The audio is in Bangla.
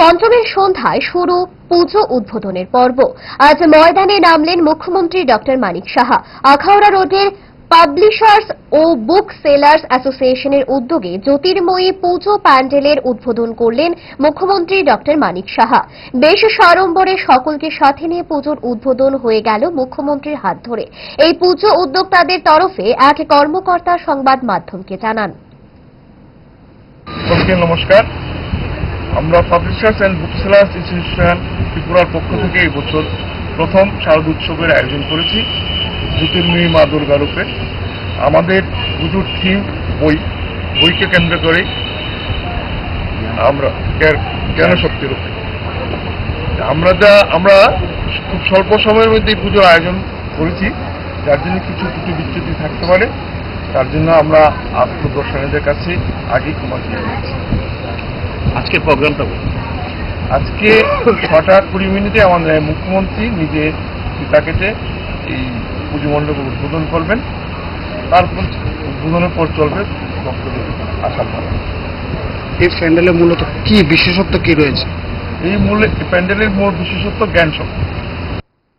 পঞ্চমের সন্ধ্যায় শুরু পুজো উদ্বোধনের পর্ব। আজ ময়দানে নামলেন মুখ্যমন্ত্রী ডক্টর মানিক সাহা। আখাউড়া রোডের পাবলিশার্স ও বুক সেলার্স অ্যাসোসিয়েশনের উদ্যোগে জ্যোতির্ময়ী পুজো প্যান্ডেলের উদ্বোধন করলেন মুখ্যমন্ত্রী ডক্টর মানিক সাহা। বেশ সাড়ম্বরে সকলকে সাথে নিয়ে পুজোর উদ্বোধন হয়ে গেল মুখ্যমন্ত্রীর হাত ধরে। এই পুজো উদ্যোক্তাদের তরফে এক কর্মকর্তা সংবাদ মাধ্যমকে জানান। নমস্কার। আমরা publishers and book sellers institution ত্রিপুরার পক্ষ থেকে এই বছর প্রথম শারদ উৎসবের আয়োজন করেছি, জ্যোতির্ময়ী মা দুর্গা রূপে। আমাদের পুজোর থিম বই, বইকে কেন্দ্র করে আমরা জ্ঞান- জ্ঞান শক্তি রূপে। আমরা যা, আমরা খুব স্বল্প সময়ের মধ্যে পুজোর আয়োজন করেছি, যার জন্য কিছু কিছু বিচ্যুতি থাকতে পারে। তার জন্য আমরা আত্মদর্শনীদের কাছে আগেই ক্ষমা চেয়ে নিচ্ছি। আজকের প্রোগ্রামটা বলুন। আজকে ছটা কুড়ি মিনিটে আমাদের মুখ্যমন্ত্রী নিজে ফিতা কেটে এই পুজো মণ্ডপের উদ্বোধন করবেন তারপর উদ্বোধনের পর চলবে ভক্তদের আসার পর। এই প্যান্ডেলের মূলত কি বিশেষত্ব কি রয়েছে? এই মূল প্যান্ডেলের মূল বিশেষত্ব জ্ঞান শক্তি।